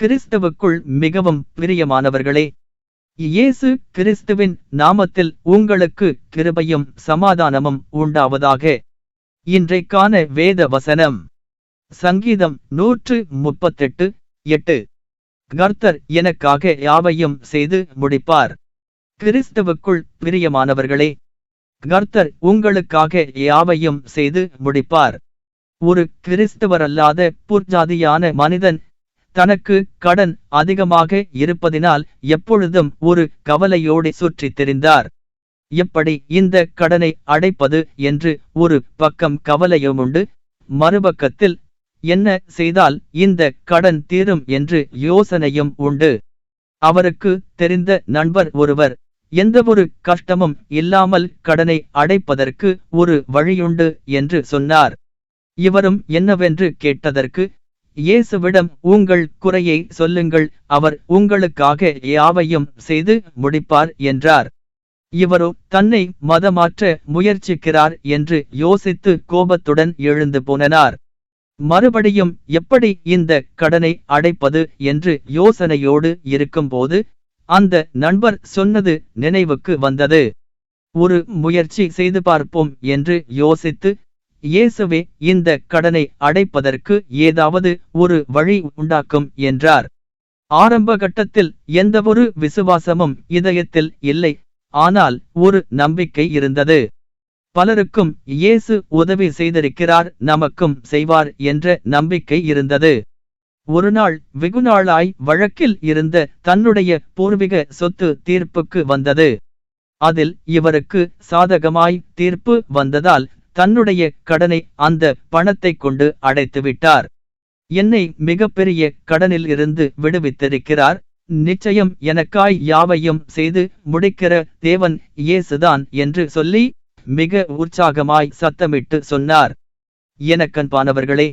கிறிஸ்தவுக்குள் மிகவும் பிரியமானவர்களே இயேசு கிறிஸ்துவின் நாமத்தில் உங்களுக்கு கிருபையும் சமாதானமும் உண்டாவதாக. இன்றைக்கான வேத வசனம் சங்கீதம் நூற்று முப்பத்தெட்டு எட்டு. கர்த்தர் எனக்காக யாவையும் செய்து முடிப்பார். கிறிஸ்தவுக்குள் பிரியமானவர்களே கர்த்தர் உங்களுக்காக யாவையும் செய்து முடிப்பார். ஒரு கிறிஸ்தவரல்லாத புர்ஜாதியான மனிதன் தனக்கு கடன் அதிகமாக இருப்பதினால் எப்பொழுதும் ஒரு கவலையோடு சுற்றித் தெரிந்தார். எப்படி இந்த கடனை அடைப்பது என்று ஒரு பக்கம் கவலையுமுண்டு மறுபக்கத்தில் என்ன செய்தால் இந்த கடன் தீரும் என்று யோசனையும் உண்டு. அவருக்கு தெரிந்த நண்பர் ஒருவர் எந்தவொரு கஷ்டமும் இல்லாமல் கடனை அடைப்பதற்கு ஒரு வழியுண்டு என்று சொன்னார். இவரும் என்னவென்று கேட்டதற்கு இயேசுவிடம் உங்கள் குறையை சொல்லுங்கள் அவர் உங்களுக்காக யாவையும் செய்து முடிப்பார் என்றார். இவரோ தன்னை மதமாற்ற முயற்சிக்கிறார் என்று யோசித்து கோபத்துடன் எழுந்து போனனார் மறுபடியும் எப்படி இந்த கடனை அடைப்பது என்று யோசனையோடு இருக்கும்போது அந்த நண்பர் சொன்னது நினைவுக்கு வந்தது. ஒரு முயற்சி செய்து பார்ப்போம் என்று யோசித்து இயேசுவே இந்த கடனை அடைப்பதற்கு ஏதாவது ஒரு வழி உண்டாக்கும் என்றார். ஆரம்ப கட்டத்தில் எந்தவொரு விசுவாசமும் இதயத்தில் இல்லை ஆனால் ஒரு நம்பிக்கை இருந்தது. பலருக்கும் இயேசு உதவி செய்திருக்கிறார் நமக்கும் செய்வார் என்ற நம்பிக்கை இருந்தது. ஒருநாள் வெகுநாளாய் வழக்கில் இருந்த தன்னுடைய பூர்வீக சொத்து தீர்ப்புக்கு வந்தது. அதில் இவருக்கு சாதகமாய் தீர்ப்பு வந்ததால் தன்னுடைய கடனை அந்த பணத்தை கொண்டு அடைத்துவிட்டார். என்னை மிகப்பெரிய கடனில் இருந்து விடுவித்திருக்கிறார். நிச்சயம் எனக்காய் யாவையும் செய்து முடிக்கிற தேவன் இயேசுதான் என்று சொல்லி மிக உற்சாகமாய் சத்தமிட்டு சொன்னார். எனக்கன்பானவர்களே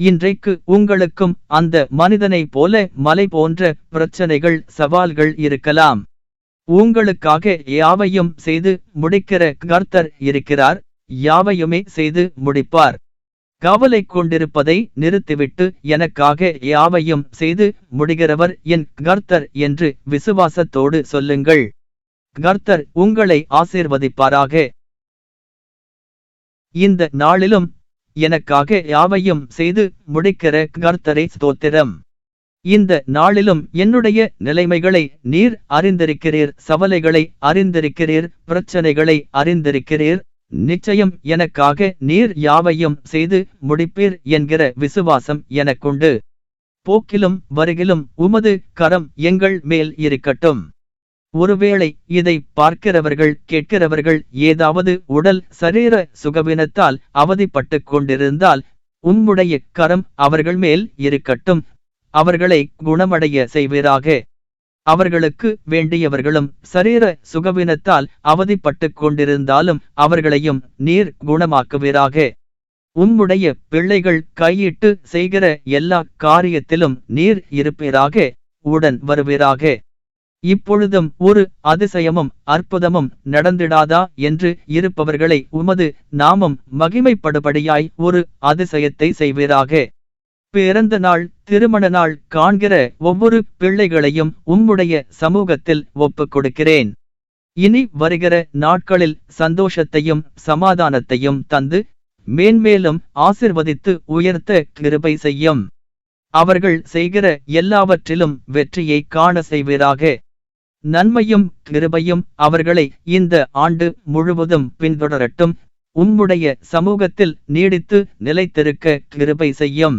இன்றைக்கு உங்களுக்கும் அந்த மனிதனைப் போல மலை போன்ற பிரச்சனைகள் சவால்கள் இருக்கலாம். உங்களுக்காக யாவையும் செய்து முடிக்கிற கர்த்தர் இருக்கிறார். யாவையுமே செய்து முடிப்பார். கவலை கொண்டிருப்பதை நிறுத்திவிட்டு எனக்காக யாவையும் செய்து முடிகிறவர் என் கர்த்தர் என்று விசுவாசத்தோடு சொல்லுங்கள். கர்த்தர் உங்களை ஆசீர்வதிப்பாராக. இந்த நாளிலும் எனக்காக யாவையும் செய்து முடிக்கிற கர்த்தரை ஸ்தோத்திரம். இந்த நாளிலும் என்னுடைய நிலைமைகளை நீர் அறிந்திருக்கிறீர் சவலைகளை அறிந்திருக்கிறீர் பிரச்சனைகளை அறிந்திருக்கிறீர். நிச்சயம் எனக்காக நீர் யாவையும் செய்து முடிப்பீர் என்கிற விசுவாசம் எனக்குண்டு. போக்கிலும் வருகிலும் உமது கரம் எங்கள் மேல் இருக்கட்டும். ஒருவேளை இதை பார்க்கிறவர்கள் கேட்கிறவர்கள் ஏதாவது உடல் சரீர சுகவினத்தால் அவதிப்பட்டு கொண்டிருந்தால் உம்முடைய கரம் அவர்கள் மேல் இருக்கட்டும். அவர்களை குணமடைய செய்வீராக. அவர்களுக்கு வேண்டியவர்களும் சரீர சுகவினத்தால் அவதிப்பட்டு கொண்டிருந்தாலும் அவர்களையும் நீர் குணமாக்குவீராக. உம்முடைய பிள்ளைகள் கையிட்டு செய்கிற எல்லா காரியத்திலும் நீர் இருப்பீராக உடன் வருவீராக. இப்பொழுதும் ஒரு அதிசயமும் அற்புதமும் நடந்திடாதா என்று இருப்பவர்களை உமது நாமம் மகிமைப்படுபடியாய் ஒரு அதிசயத்தை செய்வீராக. பிறந்த நாள் திருமண நாள் காண்கிற ஒவ்வொரு பிள்ளைகளையும் உம்முடைய சமூகத்தில் ஒப்புக் கொடுக்கிறேன் இனி வருகிற நாட்களில் சந்தோஷத்தையும் சமாதானத்தையும் தந்து மேன்மேலும் ஆசிர்வதித்து உயர்த்த கிருபை செய்யும். அவர்கள் செய்கிற எல்லாவற்றிலும் வெற்றியை காண செய்வீராக. நன்மையும் கிருபையும் அவர்களை இந்த ஆண்டு முழுவதும் பின்தொடரட்டும். உம்முடைய சமூகத்தில் நீடித்து நிலைத்திருக்க கிருபை செய்யும்.